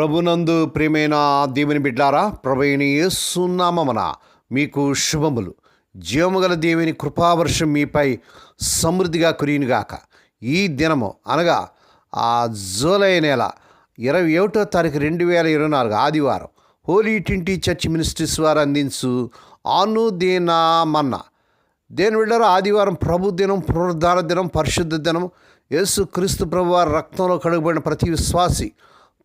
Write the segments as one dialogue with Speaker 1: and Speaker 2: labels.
Speaker 1: ప్రభునందు ప్రియమైన దేవుని బిడ్డారా ప్రభుని యేసునామమున మీకు శుభములు. జీవముగల దేవుని కృపావర్షం మీపై సమృద్ధిగా కురియునుగాక. ఈ దినము అనగా ఆ జూలై నెల ఇరవై ఒకటో తారీఖు రెండు వేల ఇరవై నాలుగు ఆదివారం హోలీ ట్వంటీ చర్చ్ మినిస్ట్రీస్ వారు అందించు అనుదీనా మన్న దేని వెళ్ళారు ఆదివారం ప్రభు దినం పునరుద్ధార దినం పరిశుద్ధ దినం యేసు క్రీస్తు ప్రభు వారి రక్తంలో కడుగుబడిన ప్రతి విశ్వాసి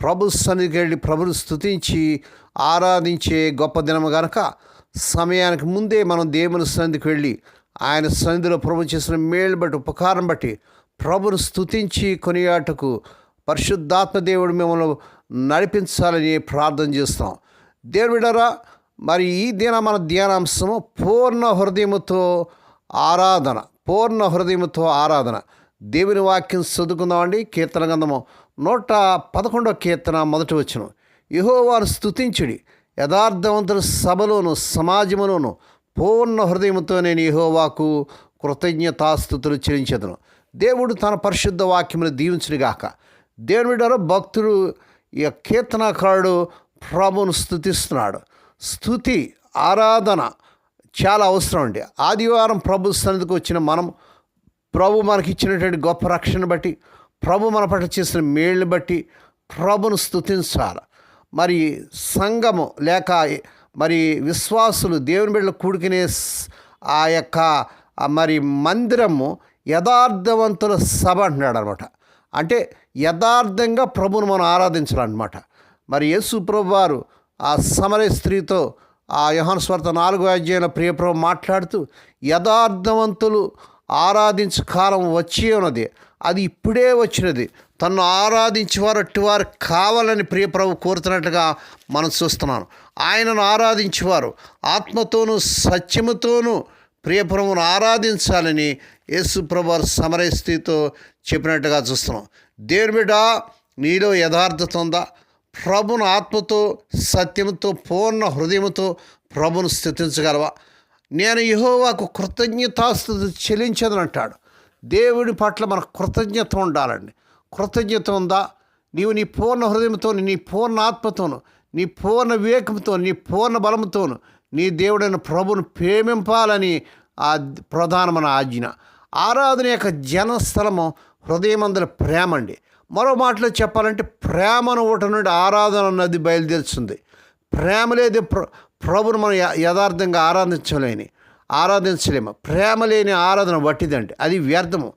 Speaker 1: ప్రభు సన్నిధికి వెళ్ళి ప్రభుని స్థుతించి ఆరాధించే గొప్ప దినము గనక సమయానికి ముందే మనం దేవుని సన్నిధికి వెళ్ళి ఆయన సన్నిధిలో ప్రభు చేసిన మేలు బట్టి ఉపకారం బట్టి ప్రభుని స్థుతించి కొనియాటకు పరిశుద్ధాత్మ దేవుడు మిమ్మల్ని నడిపించాలని ప్రార్థన చేస్తాం. దేవుడరా మరి ఈ దిన మన ధ్యానాంశము పూర్ణ హృదయముతో ఆరాధన పూర్ణ హృదయముతో ఆరాధన. దేవుని వాక్యం చదువుకుందామండి కీర్తన గంధము నూట పదకొండో కీర్తన మొదటి వచ్చిన యహోవారు స్థుతించుడి యథార్థవంతుల సభలోను సమాజములోను పూర్ణ హృదయముతో నేను యహోవాకు కృతజ్ఞతాస్థుతులు చెల్లించదును. దేవుడు తన పరిశుద్ధ వాక్యమును దీవించునిగాక దేవుడు భక్తుడు ఈ కీర్తనకారుడు ప్రభును స్థుతిస్తున్నాడు స్థుతి ఆరాధన చాలా అవసరం అండి. ఆదివారం ప్రభు సన్నిధికి వచ్చిన మనం ప్రభు మనకి ఇచ్చినటువంటి గొప్ప రక్షణ బట్టి ప్రభు మన పట్ల చేసిన మేళ్ళని బట్టి ప్రభును స్థుతించాలి మరి సంఘము లేక మరి విశ్వాసులు దేవుని బిడ్డలు కూడుకునే ఆ యొక్క మరి మందిరము యథార్థవంతుల సభ అంటున్నాడు అనమాట అంటే యథార్థంగా ప్రభును మనం ఆరాధించాలన్నమాట. మరి యేసు ప్రభు వారు ఆ సమరయ స్త్రీతో ఆ యోహన్ స్వార్థ నాలుగో అధ్యాయంలో ప్రియప్రభు మాట్లాడుతూ యథార్థవంతులు ఆరాధించు కాలం వచ్చి ఉన్నది. అది ఇప్పుడే వచ్చినది. తను ఆరాధించేవారు అట్టివారు కావాలని ప్రియప్రభు కోరుతున్నట్టుగా మనం చూస్తున్నాను. ఆయనను ఆరాధించేవారు ఆత్మతోనూ సత్యముతోనూ ప్రియప్రభును ఆరాధించాలని యేసు ప్రభు సమరయ స్థితితో చెప్పినట్టుగా చూస్తున్నాం. దేవుని బిడ్డ నీలో యథార్థత ఉందా? ప్రభును ఆత్మతో సత్యముతో పూర్ణ హృదయముతో ప్రభును స్థుతించగలవా? నేను యహోవాకు కృతజ్ఞతాస్థుతి చెల్లించదని దేవుడి పట్ల మనకు కృతజ్ఞత ఉండాలండి. కృతజ్ఞత ఉందా? నీవు నీ పూర్ణ హృదయంతో నీ పూర్ణ ఆత్మతోను నీ పూర్ణ వివేకంతో నీ పూర్ణ బలంతోను నీ దేవుడైన ప్రభును ప్రేమింపాలని ఆ ప్రధానమైన ఆజ్ఞ. ఆరాధన యొక్క జనస్థలము హృదయమందరి ప్రేమ అండి మరో మాటలో చెప్పాలంటే ప్రేమను ఒకటి నుండి ఆరాధన అన్నది బయలుదేరుతుంది. ప్రేమ లేదు ప్ర ప్రభును మనం యథార్థంగా ఆరాధించలేని. ఆరాధించలేము. ప్రేమ లేని ఆరాధన వట్టిదండి. అది వ్యర్థము.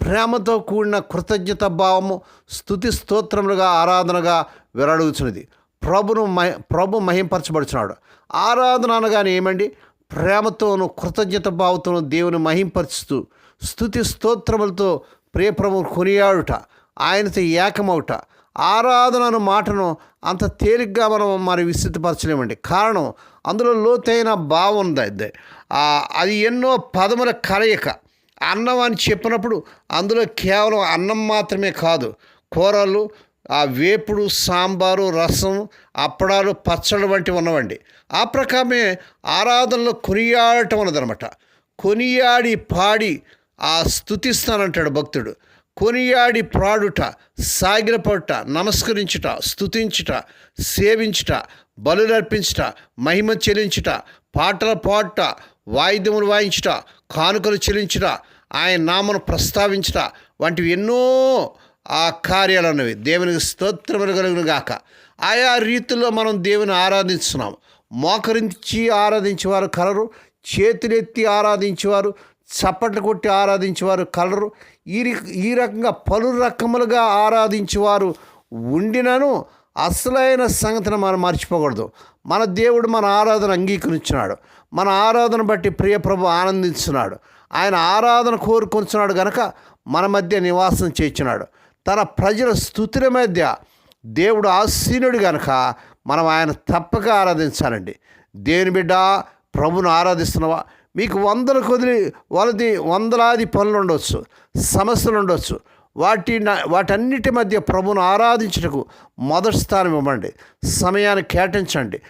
Speaker 1: ప్రేమతో కూడిన కృతజ్ఞత భావము స్థుతి స్తోత్రములుగా ఆరాధనగా వెరడుగుతున్నది ప్రభును మహి ప్రభు మహింపరచబడుచున్నాడు. ఆరాధన అనగానే ఏమండి? ప్రేమతోను కృతజ్ఞత భావతోనూ దేవుని మహింపరుచుతూ స్థుతి స్తోత్రములతో ప్రియప్రభు కొనియాడుట ఆయనతో ఏకమవుట. ఆరాధన అను మాటను అంత తేలిగ్గా మనం మరి విస్తృతపరచలేమండి కారణం అందులో లోతైన భావం ఉంది అది. ఎన్నో పదముల కలయిక. అన్నం అని చెప్పినప్పుడు అందులో కేవలం అన్నం మాత్రమే కాదు కూరలు ఆ వేపుడు సాంబారు రసం అప్పడాలు పచ్చళ్ళు వంటివి ఉన్నవండి. ఆ ప్రకారమే ఆరాధనలో కొనియాడటం ఉన్నదనమాట కొనియాడి పాడి ఆ స్థుతిస్తానంటాడు భక్తుడు. కొనియాడి ప్రాడుట సాగిలపడుట నమస్కరించుట స్థుతించుట సేవించుట బలులర్పించుట మహిమ చెల్లించుట పాటల పాడుట వాయిద్యములు వాయించుట కానుకలు చెల్లించుట ఆయన నామను ప్రస్తావించుట వంటివి ఎన్నో ఆ కార్యాలు అన్నవి దేవునికి స్తోత్రములు కలుగును గాక. ఆయా రీతిలో మనం దేవుని ఆరాధిస్తున్నాం మోకరించి ఆరాధించేవారు కలరు చేతులెత్తి ఆరాధించేవారు చప్పట్లు కొట్టి ఆరాధించేవారు కలరు ఈ రి- ఈ రకంగా పలు రకములుగా ఆరాధించేవారు ఉండినను అసలైన సంగతిని మనం మర్చిపోకూడదు. మన దేవుడు మన ఆరాధన అంగీకరించినాడు. మన ఆరాధన బట్టి ప్రియప్రభు ఆనందించున్నాడు ఆయన ఆరాధన కోరుకొంచున్నాడు గనక మన మధ్య నివాసం చేర్చున్నాడు తన ప్రజల స్థుతుల మధ్య దేవుడు ఆసీనుడు గనక మనం ఆయన తప్పక ఆరాధించాలండి. దేవుని బిడ్డ? ప్రభును ఆరాధిస్తున్నావా? మీకు వందల కొదిలి వలది వందలాది పనులు ఉండొచ్చు. సమస్యలు ఉండొచ్చు. వాటి న- వాటన్నిటి మధ్య ప్రభును ఆరాధించుటకు మొదటి స్థానం ఇవ్వండి. సమయాన్ని కేటాయించండి.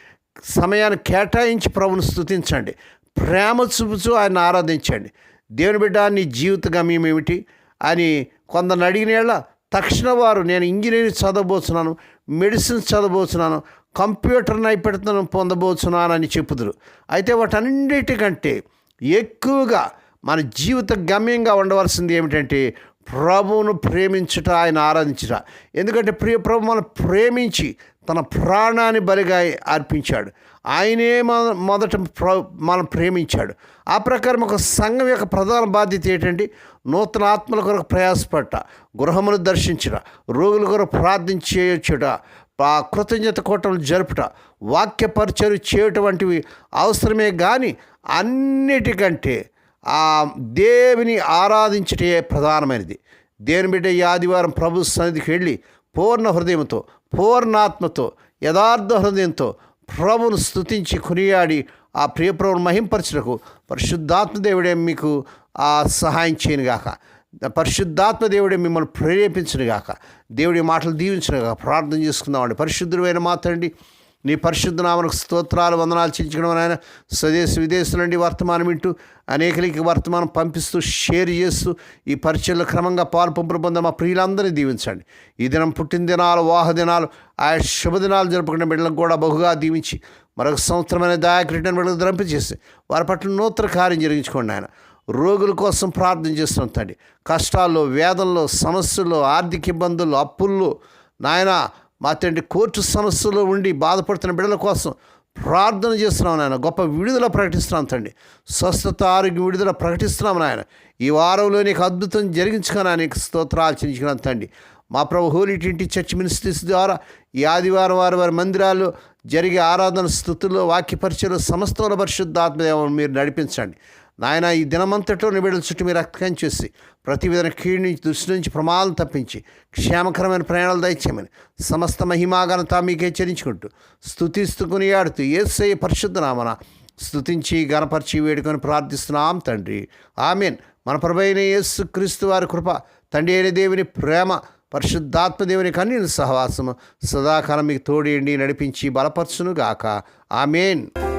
Speaker 1: సమయాన్ని కేటాయించి ప్రభును స్తుతించండి. ప్రేమ చూపుచూ ఆయన ఆరాధించండి. దేవుని బిడ్డ నీ జీవిత గమ్యం ఏమిటి? అని కొందరిని అడిగినేళ్ళ తక్షణ వారు నేను ఇంజనీరింగ్ చదవబోతున్నాను మెడిసిన్స్ చదవబోతున్నాను కంప్యూటర్ నైపుణ్యతను పొందబోతున్నానని చెప్పుదురు. అయితే వాటన్నిటికంటే ఎక్కువగా మన జీవిత గమ్యంగా ఉండవలసింది ఏమిటంటే ప్రభువును ప్రేమించుట ఆయన ఆరాధించుట. ఎందుకంటే ప్రియ ప్రభు మనం ప్రేమించి తన ప్రాణాన్ని బలిగా అర్పించాడు. ఆయనే మన మొదట ప్ర మనం ప్రేమించాడు. ఆ ప్రకారం ఒక సంఘం యొక్క ప్రధాన బాధ్యత ఏంటంటే నూతన ఆత్మల కొరకు ప్రయాసపడ్డ గృహమును దర్శించుట రోగుల కొరకు ప్రార్థించేయచ్చుట ఆ కృతజ్ఞత కోటలు జరుపుట వాక్య పరిచయం చేయటం వంటివి అవసరమే కానీ అన్నిటికంటే ఆ దేవిని ఆరాధించటే ప్రధానమైనది. దేని బిడ్డ ఈ ఆదివారం ప్రభు సన్నిధికి వెళ్ళి పూర్ణ హృదయంతో పూర్ణాత్మతో యథార్థ హృదయంతో ప్రభును స్తుతించి కొనియాడి ఆ ప్రియప్రభును మహింపరచుటకు పరిశుద్ధాత్మ దేవుడే మీకు ఆ సహాయం చేయనుగాక పరిశుద్ధాత్మ దేవుడే మిమ్మల్ని ప్రేరేపించునుగాక దేవుడి మాటలు దీవించునుగాక ప్రార్థన చేసుకుందామండి. పరిశుద్ధుడైన మాత్రండి నీ పరిశుద్ధనామనకు స్తోత్రాలు వందనాలు చెల్లించడం ఆయన స్వదేశ విదేశం నుండి వర్తమానం వింటూ అనేకలకి వర్తమానం పంపిస్తూ షేర్ చేస్తూ ఈ పరిచయలో క్రమంగా పాలు పంపులు మా ప్రియులందరినీ దీవించండి. ఈ దినం పుట్టిన దినాలు ఆయా శుభదినాలు జరుపుకునే బిడ్డలకు కూడా బహుగా దీవించి మరొక సంవత్సరమైన దాయకృష్ణ బిడ్డలకు దంపించేసి వారి పట్ల నూతన కార్యం జరిగించుకోండి ఆయన. రోగుల కోసం ప్రార్థన చేస్తున్నాం తండ్రి. కష్టాల్లో వేదంలో సమస్యల్లో ఆర్థిక ఇబ్బందులు అప్పుల్లో నాయన మా తండ్రి కోర్టు సమస్యలో ఉండి బాధపడుతున్న బిడ్డల కోసం ప్రార్థన చేస్తున్నాం నాయన. గొప్ప విడుదల ప్రకటిస్తున్నాం తండ్రి. స్వస్థత ఆరోగ్య విడుదల ప్రకటిస్తున్నాం నాయన. ఈ వారంలో నీకు అద్భుతం జరిగించుకున్నా నీకు స్తోత్రాలు చెల్లించుకున్నాను తండ్రి. మా ప్రభు హోలీ ట్వంటీ చర్చ్ మినిస్ట్రీస్ ద్వారా ఈ ఆదివారం వారి వారి మందిరాల్లో జరిగే ఆరాధన స్థుతులు వాక్య పరిచయలు సమస్తంలో పరిశుద్ధాత్మదేవం మీరు నడిపించండి. నాయన ఈ దినమంతట్లో నిబిడల చుట్టూ మీరు రక్తం చేసి ప్రతి విధమైన కీడు నుంచి దృష్టి నుంచి ప్రమాదం తప్పించి క్షేమకరమైన ప్రయాణాలు దయచేయమని సమస్త మహిమాగనత మీకే హెచ్చరించుకుంటూ స్థుతిస్తూ కొనియాడుతూ ఏసై పరిశుద్ధ నామన స్థుతించి గణపరిచి వేడుకొని ప్రార్థిస్తున్నాం తండ్రి. ఆమెన్. మన ప్రభైన యేసు క్రీస్తు వారి కృప తండ్రి అయిన దేవుని ప్రేమ పరిశుద్ధాత్మ దేవుని కన్నీని సహవాసము. సదాకాలం మీకు తోడేండి నడిపించి బలపరచునుగాక. ఆమెన్.